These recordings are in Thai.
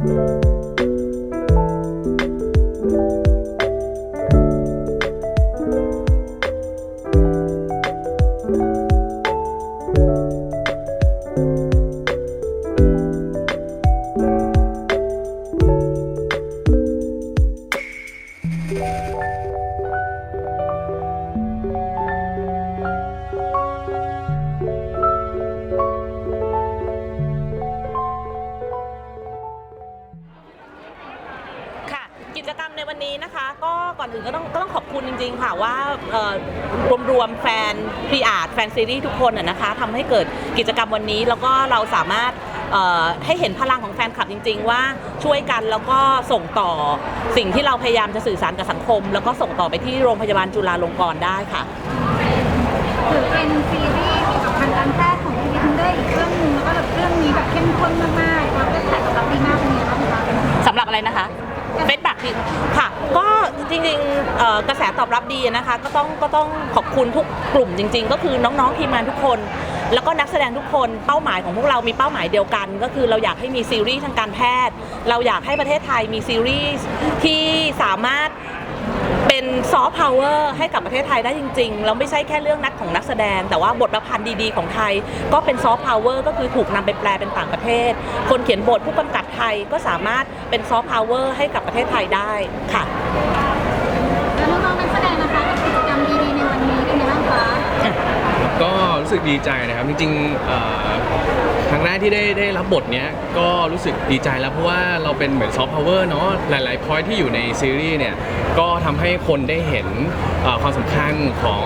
ค่ะ กิจกรรมในวันนี้นะคะ ก็ก่อนอื่นก็ต้องก็ต้องขอบคุณจริง ๆ ค่ะว่าเอ่อรวมๆแฟนพีอาร์ตแฟนซีรีส์ทุกคนน่ะนะคะทำให้เกิดกิจกรรมวันนี้แล้วก็เราสามารถเอ่อให้เห็นพลังของแฟนคลับจริง ๆ ว่าช่วยกันแล้วก็ส่งต่อสิ่งที่เราพยายามจะสื่อสารกับสังคม แล้วก็ส่งต่อไปที่โรงพยาบาลจุฬาลงกรณ์ได้ค่ะถือเป็นซีรีส์เกี่ยวกับทางการแพทย์ของทีวีทันเดอร์อีกเรื่องหนึงแล้วก็แบบเรื่องนี้แบบเข้มข้นมากๆแล้วก็ถ่ายตอบรับดีมากเป็นไงบ้างคะสำหรับอะไรนะคะ เฟซบักที่ค่ะ ก็จริงๆกระแสตอบรับดีนะคะ ก็ต้องก็ต้องขอบคุณทุกกลุ่มจริง ๆ ก็คือน้องๆทีมงานทุกคน แล้วก็นักแสดงทุกคนเป้าหมายของพวกเรามีเป้าหมายเดียวกัน ก็คือเราอยากให้มีซีรีส์ทางการแพทย์ เราอยากให้ประเทศไทยมีซีรีส์ที่สามารถ เป็นซอฟต์พาวเวอร์ให้กับประเทศไทยได้จริงๆ แล้วไม่ใช่แค่เรื่องนักของนักแสดง แต่ว่าบทประพันธ์ดีๆ ของไทย ก็เป็นซอฟต์พาวเวอร์ก็คือถูกนำไปแปลเป็นต่างประเทศ คนเขียนบทผู้กำกับไทยก็สามารถเป็นซอฟต์พาวเวอร์ให้กับประเทศไทยได้ค่ะแล้วน้องๆนักแสดงนะคะกับกิจกรรมดีๆในวันนี้เป็นไงบ้างคะก็รู้สึกดีใจนะครับจริงๆเอ่อ ครั้งแรกที่ได้ได้รับบทเนี้ยก็รู้สึกดีใจแล้วเพราะว่าเราเป็นเหมือนซอฟต์พาวเวอร์เนาะหลายๆพอยที่อยู่ในซีรีส์เนี่ยก็ทำให้คนได้เห็นเอ่อความสำคัญของ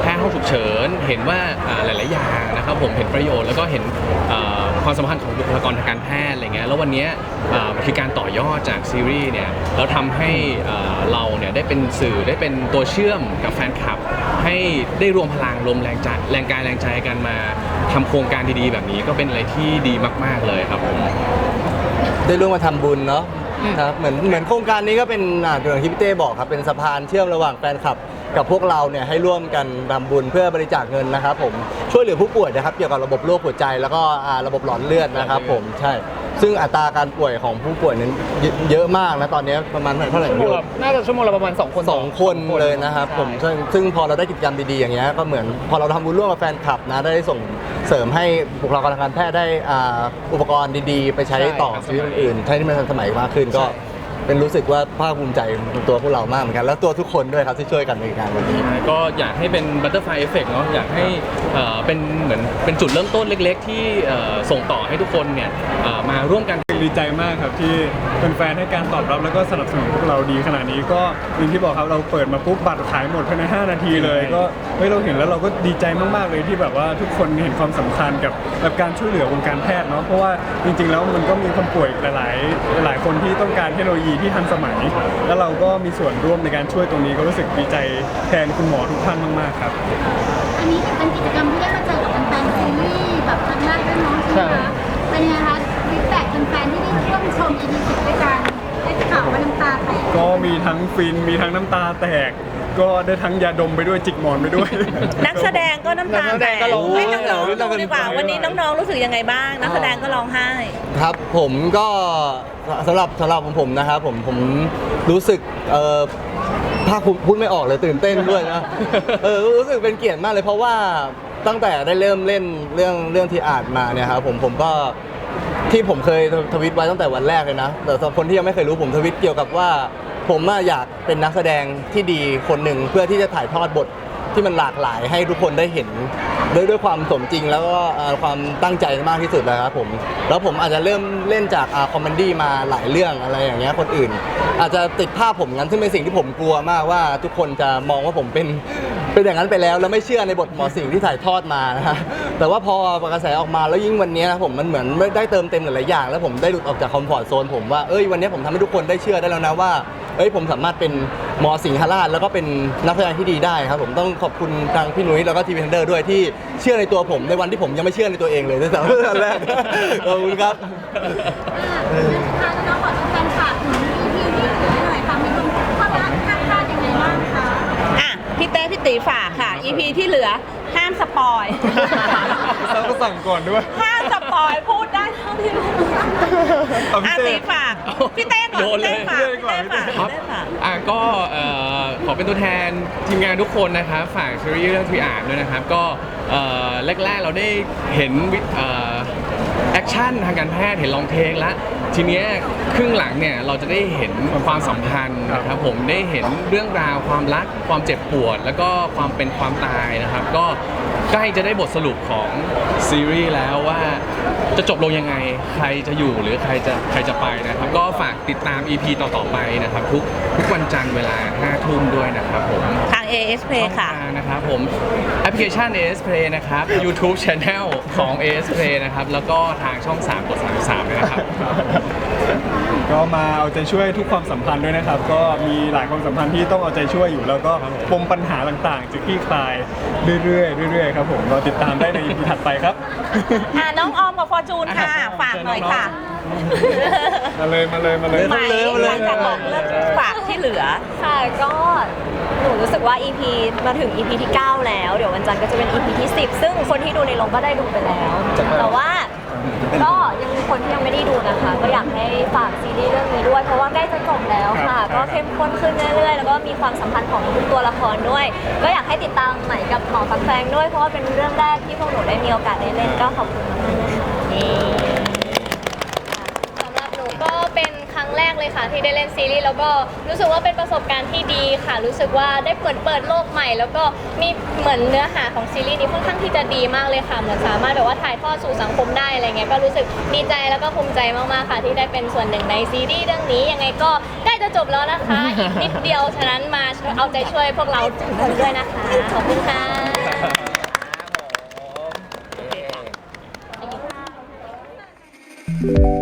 แพทย์ห้องฉุกเฉิน เห็นว่าเอ่อหลาย ๆ อย่างนะครับผมเห็นประโยชน์แล้วก็เห็นเอ่อความสำคัญของบุคลากรทางการแพทย์อะไรเงี้ยแล้ววันเนี้ยเอ่อมันคือการต่อยอดจากซีรีส์เนี่ยแล้วทำให้เอ่อเราเนี่ยได้เป็นสื่อได้เป็นตัวเชื่อมกับแฟนคลับ ให้ได้รวมพลังรวมแรงใจแรงกายแรงใจกันมา ทำโครงการดีๆ แบบนี้ก็เป็นอะไรที่ดีมาก ๆเลยครับผม ได้ร่วมมาทำบุญเนาะครับเหมือนเหมือนโครงการนี้ก็เป็นอ่าอย่างที่พี่เต้บอกครับเป็นสะพานเชื่อมระหว่างแฟนคลับ กับพวกเราเนี่ยให้ร่วมกันทำบุญเพื่อบริจาคเงินนะครับผมช่วยเหลือผู้ป่วยนะครับเกี่ยวกับระบบโรคหัวใจแล้วก็อ่าระบบหลอดเลือดนะครับผมใช่ ซึ่งอัตราการป่วยของผู้ป่วยนั้นเยอะเยอะมากนะตอนนี้ประมาณเท่าไหร่ชั่วโมงละน่าจะชั่วโมงละประมาณ 2 คนสองคนเลยนะครับผมใช่ซึ่งซึ่งพอเราได้กิจกรรมดีๆอย่างเงี้ยก็เหมือนพอเราทำบุญร่วมกับแฟนคลับนะได้ส่งเสริมให้บุคลากรทางการแพทย์ได้อ่าอุปกรณ์ดีๆ ไปใช้ต่อชีวิตคนอื่นใช้ที่มันทันสมัยมากขึ้นก็ เป็นรู้สึกว่าภาคภูมิใจในตัวพวกเรามากเหมือนกัน แล้วตัวทุกคนด้วยครับที่ช่วยกันในงานวันนี้ ก็อยากให้เป็นบัตเตอร์ไฟเอฟเฟกเนาะอยากให้เอ่อเป็นเหมือนเป็นจุดเริ่มต้นเล็ก ๆ ที่เอ่อส่งต่อให้ทุกคนเนี่ยเอ่อมาร่วมกัน ดีใจมากครับที่แฟนๆให้การตอบรับแล้วก็สนับสนุนพวกเราดีขนาดนี้ก็อย่างที่บอกครับเราเปิดมาปุ๊บบัตรขายหมดภายใน 5 นาทีเลย ก็เฮ้ยเราเห็นแล้วเราก็ดีใจมากๆเลยที่แบบว่าทุกคนเห็นความสำคัญกับกับการช่วยเหลือวงการแพทย์เนาะเพราะว่าจริงๆแล้วมันก็มีคนป่วยอีกหลายๆหลายคนที่ต้องการเทคโนโลยีที่ทันสมัย แล้วเราก็มีส่วนร่วมในการช่วยตรงนี้ก็รู้สึกดีใจแทนคุณหมอทุกท่านมากๆครับอันนี้เป็นกิจกรรมที่ได้มาเจอกับแฟนๆซีรีส์แบบครั้งแรกด้วยเนาะใช่ไหมคะเป็นยังไงคะฟีดแบ็กแฟนๆที่ได้ร่วมชม EP สิบด้วยกันได้ข่าวว่าน้ำตาแตกก็มีทั้งฟินมีทั้งน้ำตาแตก ก็ได้ทั้งยาดมไปด้วยจิกหมอนไปด้วย นักแสดงก็น้ำตานักแสแตดงกก็ร้องไห้ให้น้องๆดูดีกว่า วันนี้น้องๆรู้สึกยังไงบ้าง นักแสดงก็ร้องไห้ ครับผมก็สำหรับสำหรับผมผมนะครับผมผมรู้สึกเอ่อภาคภูมิพูดไม่ออกเลยตื่นเต้นด้วยนะ เออรู้สึกเป็นเกียรติมากเลยเพราะว่าตั้งแต่ได้เริ่มเล่นเรื่องเรื่องที่อ่านมาเนี่ยครับผมผมก็ที่ผมเคยทวิตไว้ตั้งแต่วันแรกเลยนะ แต่สำหรับคนที่ยังไม่เคยรู้ผมทวิตเกี่ยวกับว่า ผมอะอยากเป็นนักแสดงที่ดีคนหนึ่งเพื่อที่จะถ่ายทอดบทที่มันหลากหลายให้ทุกคนได้เห็นด้วยด้วยความสมจริงแล้วก็เอ่อความตั้งใจมากที่สุดนะครับผมแล้วผมอาจจะเริ่มเล่นจากคอมเมดี้มาหลายเรื่องอะไรอย่างเงี้ยคนอื่น อาจจะติดภาพผมงั้นซึ่งเป็นสิ่งที่ผมกลัวมากว่า ทุกคนจะมองว่าผมเป็นเป็นอย่างนั้นไปแล้วแล้วไม่เชื่อในบทหมอสิ่งที่ถ่ายทอดมานะฮะแต่ว่าพอกระแสออกมาแล้วยิ่งวันนี้นะผมมันเหมือนได้เติมเต็มหลายๆอย่าง แล้วผมได้หลุดออกจากคอมฟอร์ทโซนผมว่าเอ้ยวันนี้ผมทำให้ทุกคนได้เชื่อได้แล้วนะว่า เอ้ยผมสามารถเป็นหมอสิงหราชแล้วก็เป็นนักแสดงที่ดีได้ครับผมต้องขอบคุณทางพี่นุ้ยแล้วก็ทีวีเทนเดอร์ด้วยที่เชื่อในตัวผมในวันที่ผมยังไม่เชื่อในตัวเองเลยด้วยซ้ำตอนแรกขอบคุณครับ อ่าทางน้องขอแฟนฝากถึง EP ที่เหลือหน่อยค่ะมีความความรักข้างคาดยังไงบ้างคะอะพี่เต้พี่ตีฝากค่ะ EP ที่เหลือห้ามสปอยเราก็สั่งก่อนด้วย ห้ามส ปอยพูดได้เท่าที่รู้เอาพี่อะเต้ ตีฝากพี่เต้ก่อนโดนพี่เลยเต้ฝากพี่เต้ฝากครับพี่เต้ฝาก อะก็เอ่อขอเป็นตัวแทนทีมงานทุกคนนะครับฝากซีรีส์เรื่องทรีอาร์ด้วยนะครับ ก็เอ่อแรกๆเราได้เห็นวิเอ่อแอคชั่นทางการแพทย์เห็นลองเทคแล้วทีเนี้ยครึ่งหลังเนี่ยเราจะได้เห็นความสัมพันธ์นะครับผมได้เห็นเรื่องราวความรักความเจ็บปวด แล้วก็ความเป็นความตายนะครับ ก็ ใกล้จะได้บทสรุปของซีรีส์แล้วว่าจะจบลงยังไง ใครจะอยู่หรือใครจะใครจะไปนะครับ ก็ฝากติดตาม EP ต่อๆไปนะครับ ทุกทุกวันจันทร์เวลา5ทุ่มด้วยนะครับผมทาง AS Play ค่ะ ช่องทางนะครับผมแอปพลิเคชัน AS Play นะครับ YouTube Channel ของ AS Play นะครับ แล้วก็ทางช่อง 3 กด 33ด้วยนะครับ ก็มาเอาใจช่วยทุกความสัมพันธ์ด้วยนะครับ ก็มีหลายความสัมพันธ์ที่ต้องเอาใจช่วยอยู่ แล้วก็ปมปัญหาต่างๆจะคลี่คลาย เรื่อยๆเรื่อยๆครับผมรอติดตามได้ใน EP ถัดไปครับ อะน้องออมกับฟอร์จูนค่ะฝากหน่อยค่ะมาเลยมาเลยมาเลยไหมมาเลยหลังจากบอกเรื่องฝากที่เหลือ ค่ะก็หนูรู้สึกว่า EP มาถึง EP ที่ 9 แล้ว เดี๋ยววันจันทร์ก็จะเป็น EP ที่ 10 ซึ่งคนที่ดูในโรงก็ได้ดูไปแล้ว แต่ว่า ก็ยังมีคนที่ยังไม่ได้ดูนะคะ ก็อยากให้ฝากซีรีส์เรื่องนี้ด้วย เพราะว่าใกล้จะจบแล้วค่ะครับก็เข้มข้นขึ้นเรื่อยๆ แล้วก็มีความสัมพันธ์ของทุกตัวละครด้วย ก็อยากให้ติดตามใหม่กับหมอฟักแฟงด้วย เพราะว่าเป็นเรื่องแรกที่พวกหนูได้มีโอกาสได้เล่นก็ขอบคุณมากๆนะคะสำหรับหนูก็ เป็นครั้งแรกเลยค่ะที่ได้เล่นซีรีส์แล้วก็รู้สึกว่าเป็นประสบการณ์ที่ดีค่ะ รู้สึกว่าได้เปิดเปิดโลกใหม่ แล้วก็มีเหมือนเนื้อหาของซีรีส์นี้ค่อนข้างที่จะดีมากเลยค่ะเหมือนสามารถแบบว่าถ่ายทอดสู่สังคมได้อะไรเงี้ยก็รู้สึกดีใจแล้วก็ภูมิใจมากๆค่ะ ที่ได้เป็นส่วนหนึ่งในซีรีส์เรื่องนี้ยังไงก็ใกล้จะจบแล้วนะคะอีกนิดเดียวฉะนั้นมาเอาใจช่วยพวกเราทุกคนด้วยนะคะขอบคุณค่ะ